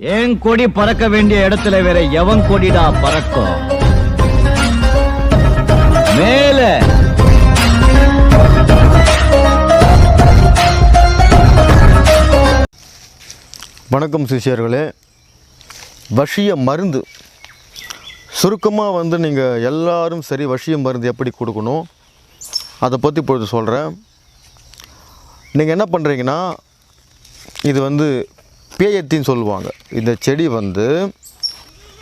என் கொடி பறக்க வேண்டிய இடத்துல வேற எவன் கொடிடா பறக்கும் மேல. வணக்கம் சிஷியர்களே. வஷிய மருந்து. சுருக்கமாக வந்து நீங்கள் எல்லாரும் சரி வஷிய மருந்து எப்படி கொடுக்கணும்? அதை பற்றி இப்பொழுது சொல்கிறேன் நீங்கள் என்ன பண்ணுறீங்கன்னா இது வந்து பேயத்தின்னு சொல்லுவாங்க. இந்த செடி வந்து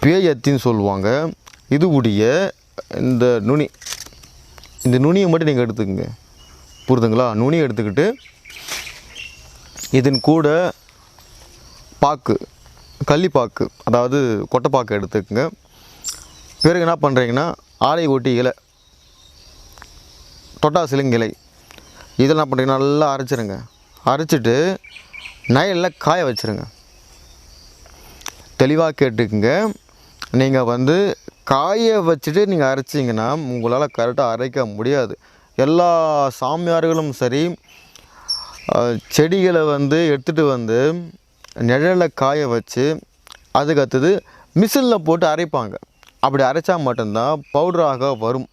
பேயத்தின்னு சொல்லுவாங்க. இது உடைய இந்த நுனி இந்த நுனியை மட்டும் நீங்கள் எடுத்துக்கங்க. புரிதுங்களா? நுனியை எடுத்துக்கிட்டு இதன் கூட பாக்கு கள்ளிப்பாக்கு அதாவது கொட்டைப்பாக்கு எடுத்துக்கோங்க. பிறகு என்ன பண்ணுறீங்கன்னா ஆலை ஒட்டி இலை தொட்டா இலை. இதெல்லாம் என்ன பண்ணுறீங்கன்னா நல்லா அரைச்சிருங்க. அரைச்சிட்டு நயலில் காய வச்சுருங்க. தெளிவாக கேட்டுக்குங்க. நீங்கள் வந்து காய வச்சுட்டு நீங்கள் அரைச்சிங்கன்னா உங்களால் கரெக்டாக அரைக்க முடியாது. எல்லா சாமியார்களும் சரி செடிகளை வந்து எடுத்துகிட்டு வந்து நிழலில் காய வச்சு அதுக்கடுத்தது மிஷினில் போட்டு அரைப்பாங்க. அப்படி அரைச்சா மட்டும்தான் பவுடராக வரும்.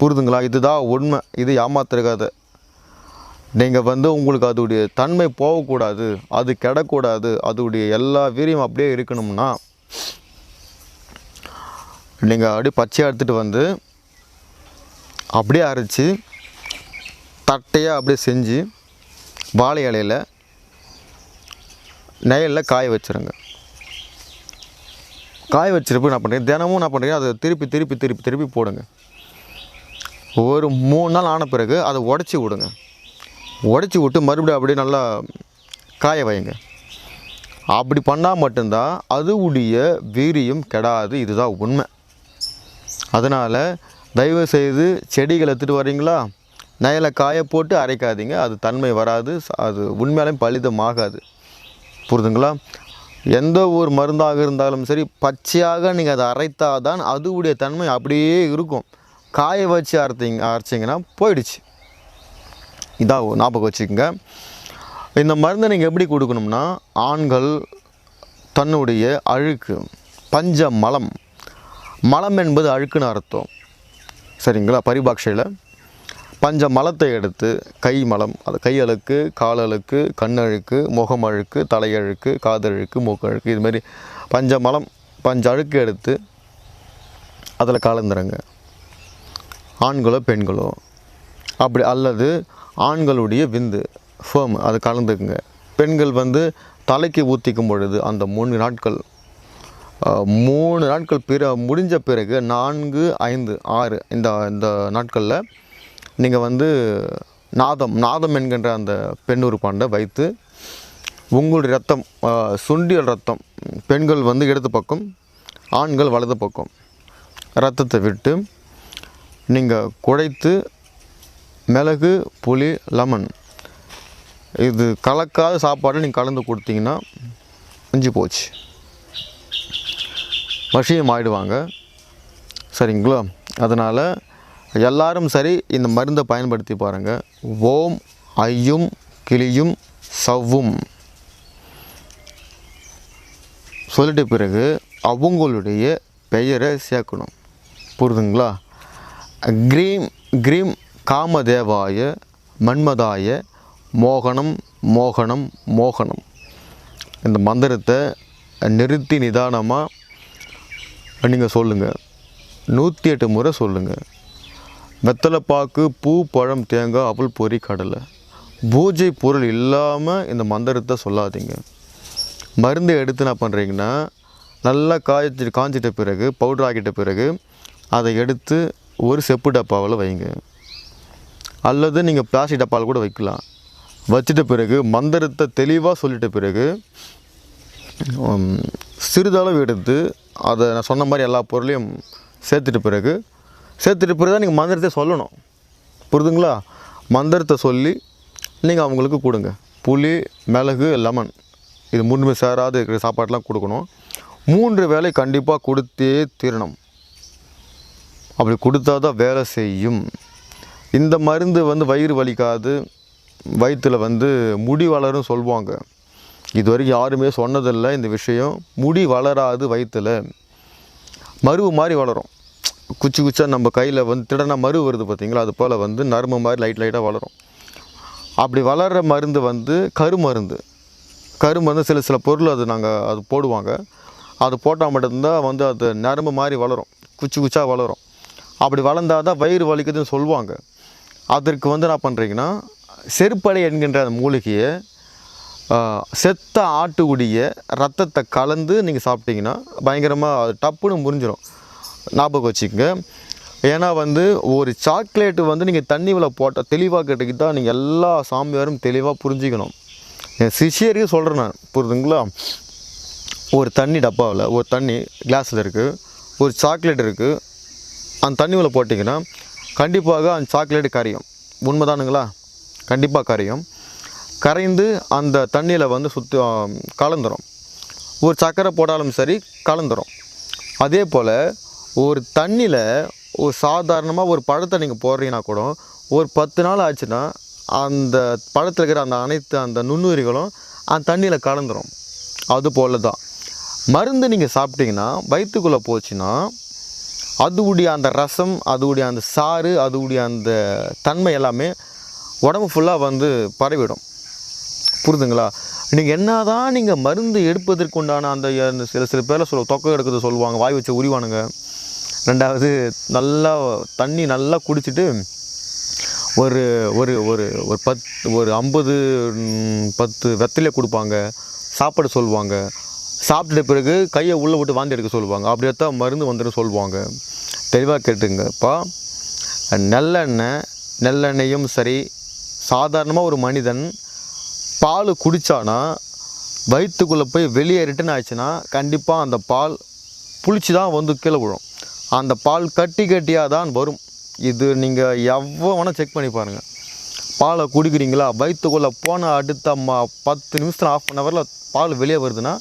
புரிதுங்களா? இதுதான் உண்மை. இது ஏமாத்துறக்காத நீங்கள் வந்து உங்களுக்கு அதோடைய தன்மை போகக்கூடாது அது கெடக்கூடாது அதோடைய எல்லா வீரியம் அப்படியே இருக்கணும்னா நீங்கள் அப்படியே பச்சையாக எடுத்துகிட்டு வந்து அப்படியே அரைச்சி தட்டையாக அப்படியே செஞ்சு வாழை இலையில் நெயலில் காய வச்சுருங்க. காய வச்சிருப்ப என்ன பண்ணுறீங்க தினமும் என்ன பண்ணுறீங்க அதை திருப்பி திருப்பி திருப்பி திருப்பி போடுங்க. ஒரு மூணு நாள் ஆன பிறகு அதை உடச்சி விடுங்க. உடச்சி விட்டு மறுபடியும் அப்படியே நல்லா காய வைங்க. அப்படி பண்ணால் மட்டும்தான் அதுவுடைய வீரியம் கெடாது. இதுதான் உண்மை. அதனால் தயவு செய்து செடிகளை எடுத்துகிட்டு வர்றீங்களா? நயலை காய போட்டு அரைக்காதீங்க. அது தன்மை வராது. அது உண்மையாலையும் பலிதமாகாது. புரிதுங்களா? எந்த ஒரு மருந்தாக இருந்தாலும் சரி பச்சையாக நீங்கள் அதை அரைத்தால் தான் அதுவுடைய தன்மை அப்படியே இருக்கும். காய வச்சு அரைத்தீங்க அரைச்சிங்கன்னா போயிடுச்சு. இதாக ஞாபகம் வச்சுக்கோங்க. இந்த மருந்தை நீங்கள் எப்படி கொடுக்கணும்னா ஆண்கள் தன்னுடைய அழுக்கு பஞ்ச மலம் மலம் என்பது அழுக்குன்னு அர்த்தம். சரிங்களா? பரிபாஷையில் பஞ்ச மலத்தை எடுத்து கை மலம் அது கை அழுக்கு கால் அழுக்கு கண்ணழுக்கு முகம் அழுக்கு தலையழுக்கு காதழுக்கு மூக்கழுக்கு இதுமாரி மாதிரி பஞ்ச மலம் பஞ்ச அழுக்கு எடுத்து அதில் கலந்துருங்க. ஆண்களோ பெண்களோ. அப்படி அல்லது ஆண்களுடைய விந்து ஃபேம் அது கலந்துக்குங்க. பெண்கள் வந்து தலைக்கு ஊற்றிக்கும் பொழுது அந்த மூணு நாட்கள் மூணு நாட்கள் பிற முடிஞ்ச பிறகு நான்கு ஐந்து ஆறு இந்த இந்த நாட்களில் நீங்கள் வந்து நாதம் நாதம் என்கின்ற அந்த பெண்ணுறு பாண்டை வைத்து உங்களுடைய ரத்தம் சுண்டியல் ரத்தம் பெண்கள் வந்து இடது பக்கம் ஆண்கள் வலது பக்கம் ரத்தத்தை விட்டு நீங்கள் குழைத்து மிளகு புளி லெமன். இது கலக்காத சாப்பாடு நீங்கள் கலந்து கொடுத்தீங்கன்னா மிஞ்சி போச்சு. வசியம் ஆயிடுவாங்க. சரிங்களா? அதனால் எல்லாரும் சரி இந்த மருந்தை பயன்படுத்தி பாருங்கள் ஓம் ஐயும் கிளியும் சவ்வும். சொல்லிட்ட பிறகு அவங்களுடைய பெயரை சேர்க்கணும். புரிதுங்களா? க்ரீம் க்ரீம் காமதேவாய மன்மதாய மோகனம் மோகனம் மோகனம். இந்த மந்திரத்தை நிறுத்தி நிதானமாக நீங்கள் சொல்லுங்கள் நூற்றி எட்டு முறை சொல்லுங்கள் வெத்தலைப்பாக்கு பூ பழம் தேங்காய் அவள் பொரி கடலை. பூஜை பொருள் இல்லாமல் இந்த மந்திரத்தை சொல்லாதீங்க. மருந்து எடுத்து என்ன பண்ணுறீங்கன்னா நல்லா காய்ச்சி காய்ச்சிட்ட பிறகு பவுடர் ஆக்கிட்ட பிறகு அதை எடுத்து ஒரு செப்பு டப்பாவில் வைங்க. அல்லது நீங்கள் பிளாஸ்டிக் டப்பால் கூட வைக்கலாம். வச்சிட்ட பிறகு மந்திரத்தை தெளிவாக சொல்லிட்ட பிறகு சிறிதளவு எடுத்து அதை நான் சொன்ன மாதிரி எல்லா பொருளையும் சேர்த்துட்ட பிறகு சேர்த்துட்ட பிறகு தான் நீங்கள் மந்திரத்தை சொல்லணும். புரிதுங்களா? மந்திரத்தை சொல்லி நீங்கள் அவங்களுக்கு கொடுங்க. புளி மிளகு லெமன் இது மூணுமே சேராது இருக்கிற சாப்பாடெலாம் கொடுக்கணும். மூன்று வேலை கண்டிப்பாக கொடுத்தே தீரணும். அப்படி கொடுத்தா தான் வேலை செய்யும். இந்த மருந்து வந்து வயிறு வலிக்காது. வயிற்றில் வந்து முடி வளரும் சொல்லுவாங்க இது வரைக்கும் யாருமே சொன்னதில்லை இந்த விஷயம். முடி வளராது வயிற்றில் மருவு மாதிரி வளரும். குச்சி குச்சா நம்ம கையில் வந்து திடனா மருவு வருது பார்த்திங்களா? அது போல் வந்து நரம்பு மாதிரி லைட் லைட்டாக வளரும். அப்படி வளர்கிற மருந்து வந்து கருமருந்து. கருமருந்து சில சில பொருள் அது நாங்கள் அது போடுவாங்க. அது போட்டால் மட்டும்தான் வந்து அது நரம்பு மாதிரி வளரும். குச்சி குச்சா வளரும். அப்படி வளர்ந்தால் தான் வயிறு வலிக்குதுன்னு சொல்லுவாங்க அதற்கு வந்து என்ன பண்ணுறீங்கன்னா செருப்படை என்கின்ற அந்த மூலிகையை செத்த ஆட்டுக்குடிய ரத்தத்தை கலந்து நீங்கள் சாப்பிட்டீங்கன்னா பயங்கரமாக அது டப்புன்னு முறிஞ்சிடும் ஞாபகம் வச்சுக்கோங்க. ஏன்னா வந்து ஒரு சாக்லேட்டு வந்து நீங்கள் தண்ணியில் போட்டால் தெளிவாக கேட்டுக்கிட்டால் நீங்கள் எல்லா சாமியாரும் தெளிவாக புரிஞ்சிக்கணும். என் சிஷியருக்கு சொல்கிறேன் நான். புரியுதுங்களா ஒரு தண்ணி டப்பாவில் ஒரு தண்ணி கிளாஸில் இருக்குது ஒரு சாக்லேட் இருக்குது அந்த தண்ணியில் போட்டிங்கன்னா கண்டிப்பாக அந்த சாக்லேட் கரையும். உண்மைதானுங்களா? கண்டிப்பாக கரையும். கரைந்து அந்த தண்ணியில் வந்து சுத்த கலந்துரும். ஒரு சர்க்கரை போட்டாலும் சரி கலந்துரும். அதே போல் ஒரு தண்ணியில் ஒரு சாதாரணமாக ஒரு பழத்தை நீங்கள் போடுறீங்கன்னா கூட ஒரு பத்து நாள் ஆச்சுன்னா அந்த பழத்தில் இருக்கிற அந்த அனைத்து அந்த நுண்ணுயிரிகளும் அந்த தண்ணியில் கலந்துரும். அது போல தான் மருந்து நீங்கள் சாப்பிட்டீங்கன்னா வயிற்றுக்குள்ளே போச்சுன்னா அதுவுடைய அந்த ரசம் அதுவுடைய அந்த சாறு அதுவுடைய அந்த தன்மை எல்லாமே உடம்பு ஃபுல்லாக வந்து பரவிடும். புரிதுங்களா? நீங்கள் என்னதான் நீங்கள் மருந்து எடுப்பதற்குண்டான அந்த அந்த சில சில பேரில் சொல்ல தொக்கை எடுக்கிறது சொல்லுவாங்க வாய் வச்சு உரிவானுங்க. ரெண்டாவது நல்லா தண்ணி நல்லா குடிச்சிட்டு ஒரு ஒரு ஒரு ஒரு பத் ஒரு ஐம்பது பத்து வெத்தலையை கொடுப்பாங்க. சாப்பாடு சொல்லுவாங்க. சாப்பிட்ட பிறகு கையை உள்ளே விட்டு வாந்தி எடுக்க சொல்லுவாங்க. அப்படி எடுத்தா மருந்து வந்துடும் சொல்லுவாங்க. தெளிவாக கேட்டுங்கப்பா நல்லெண்ணெய் நல்லெண்ணெயும் சரி. சாதாரணமாக ஒரு மனிதன் பால் குடித்தானா வயிற்றுக்குள்ளே போய் வெளியே ரிட்டன் ஆச்சுன்னா கண்டிப்பாக அந்த பால் புளிச்சு தான் வந்து கீழே விழும். அந்த பால் கட்டி கட்டியாக தான் வரும். இது நீங்கள் எவ்வளோ வேணால் செக் பண்ணி பாருங்கள் பாலை குடிக்கிறீங்களா? வயிற்றுக்குள்ளே போன அடுத்த ம பத்து நிமிஷத்தில் ஆஃப் அன் ஹவரில் பால் வெளியே வருதுன்னா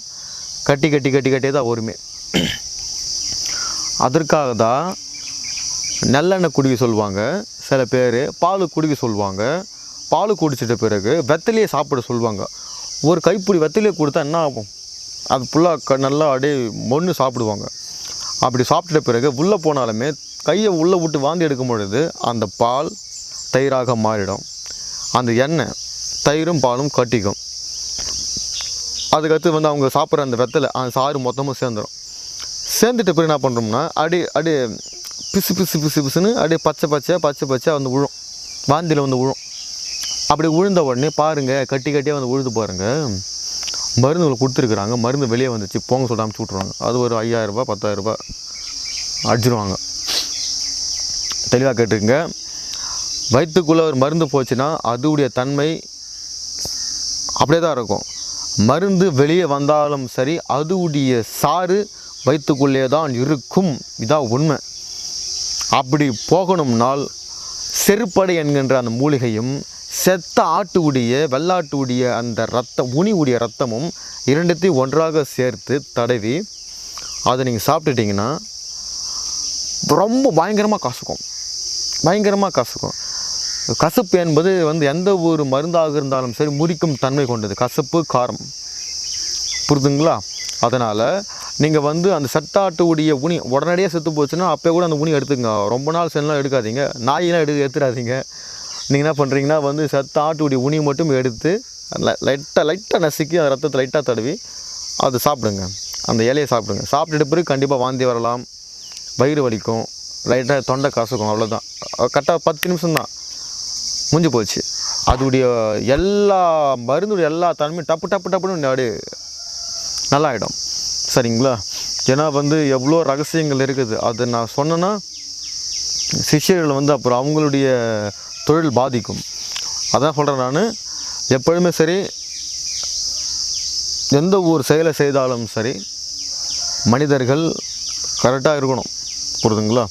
கட்டி கட்டி கட்டி கட்டி தான் வருமே அதற்காக தான் நல்லெண்ணெய் குடிக்க சொல்லுவாங்க. சில பேர் பால் குடிக்க சொல்லுவாங்க. பால் குடிச்சிட்ட பிறகு வெத்தலையை சாப்பிட சொல்லுவாங்க. ஒரு கைப்பிடி வெத்தலையை கொடுத்தா என்ன ஆகும்? அது ஃபுல்லாக க நல்லா அப்படியே மொன்று சாப்பிடுவாங்க. அப்படி சாப்பிட்ட பிறகு உள்ளே போனாலுமே கையை உள்ளே விட்டு வாந்தி எடுக்கும் பொழுது அந்த பால் தயிராக மாறிடும். அந்த எண்ணெய் தயிரும் பாலும் கட்டிக்கும். அதுக்கடுத்து வந்து அவங்க சாப்பிட்ற அந்த வெத்தலை அந்த சாறு மொத்தமும் சேர்ந்துடும் சேர்ந்துட்டு பிறகு என்ன பண்ணுறோம்னா அடி அடி பிசு பிசு பிசு பிசுன்னு அப்படியே பச்சை பச்சையாக பச்சை பச்சையாக வந்து விழும் வாந்தியில் வந்து விழும் அப்படி விழுந்த உடனே பாருங்கள் கட்டி கட்டியாக வந்து உழுது பாருங்கள் மருந்துகளை கொடுத்துருக்குறாங்க. மருந்து வெளியே வந்துச்சு. போங்க சொல்ல அமுச்சு விட்ருவாங்க அது ஒரு ஐயாயிரரூபா பத்தாயிரரூபா அடிச்சிருவாங்க. தெளிவாக கேட்டுருங்க வயிற்றுக்குள்ளே ஒரு மருந்து போச்சுன்னா அதுடைய தன்மை அப்படியே தான் இருக்கும். மருந்து வெளியே வந்தாலும் சரி அதுவுடைய சாறு வயிற்றுக்குள்ளே தான் இருக்கும். இதான் உண்மை. அப்படி போகணும்னால் செருப்படை என்கின்ற அந்த மூலிகையும் செத்த ஆட்டுவுடைய உடைய வெள்ளாட்டு உடைய அந்த ரத்தம் உனிவுடைய ரத்தமும் இரண்டத்தையும் ஒன்றாக சேர்த்து தடவி அதை நீங்கள் சாப்பிட்டுட்டிங்கன்னா ரொம்ப பயங்கரமாக கசக்கும். பயங்கரமாக கசக்கும். கசப்பு என்பது வந்து எந்த ஒரு மருந்தாக இருந்தாலும் சரி முறிக்கும் தன்மை கொண்டது. கசப்பு காரம். புரிதுங்களா? அதனால் நீங்கள் வந்து அந்த சட்டாட்டு உனி உடனடியாக செத்து போச்சுன்னா அப்போ கூட அந்த உனி எடுத்துங்க ரொம்ப நாள் செல்லாம் எடுக்காதீங்க. நாயெல்லாம் எடு எடுத்துடாதீங்க நீங்கள் என்ன பண்ணுறீங்கன்னா வந்து செத்த ஆட்டுடைய உனி மட்டும் எடுத்து லைட்டாக லைட்டாக நசுக்கி அந்த ரத்தத்தை லைட்டாக தடவி அதை சாப்பிடுங்க. அந்த இலையை சாப்பிடுங்க. சாப்பிட்டுட்டு பிறகு கண்டிப்பாக வாந்தி வரலாம். வயிறு வலிக்கும். லைட்டாக தொண்டை கசக்கும். அவ்வளோதான் கரெக்டாக பத்து நிமிஷம் தான் முடிஞ்சு போச்சு. அதுடைய எல்லா மருந்துடைய எல்லா தன்மையும் டப்பு டப்பு டப்புன்னு அப்படியே நல்லா ஆகிடும் சரிங்களா? ஏன்னா வந்து எவ்வளோ ரகசியங்கள் இருக்குது. அது நான் சொன்னேன்னா சிஷ்யர்கள் வந்து அப்புறம் அவங்களுடைய தொழில் பாதிக்கும். அதான் சொல்கிறேன் நான். எப்பொழுதுமே சரி எந்த ஒரு செயலை செய்தாலும் சரி மனிதர்கள் கரெக்டாக இருக்கணும். புரியுதுங்களா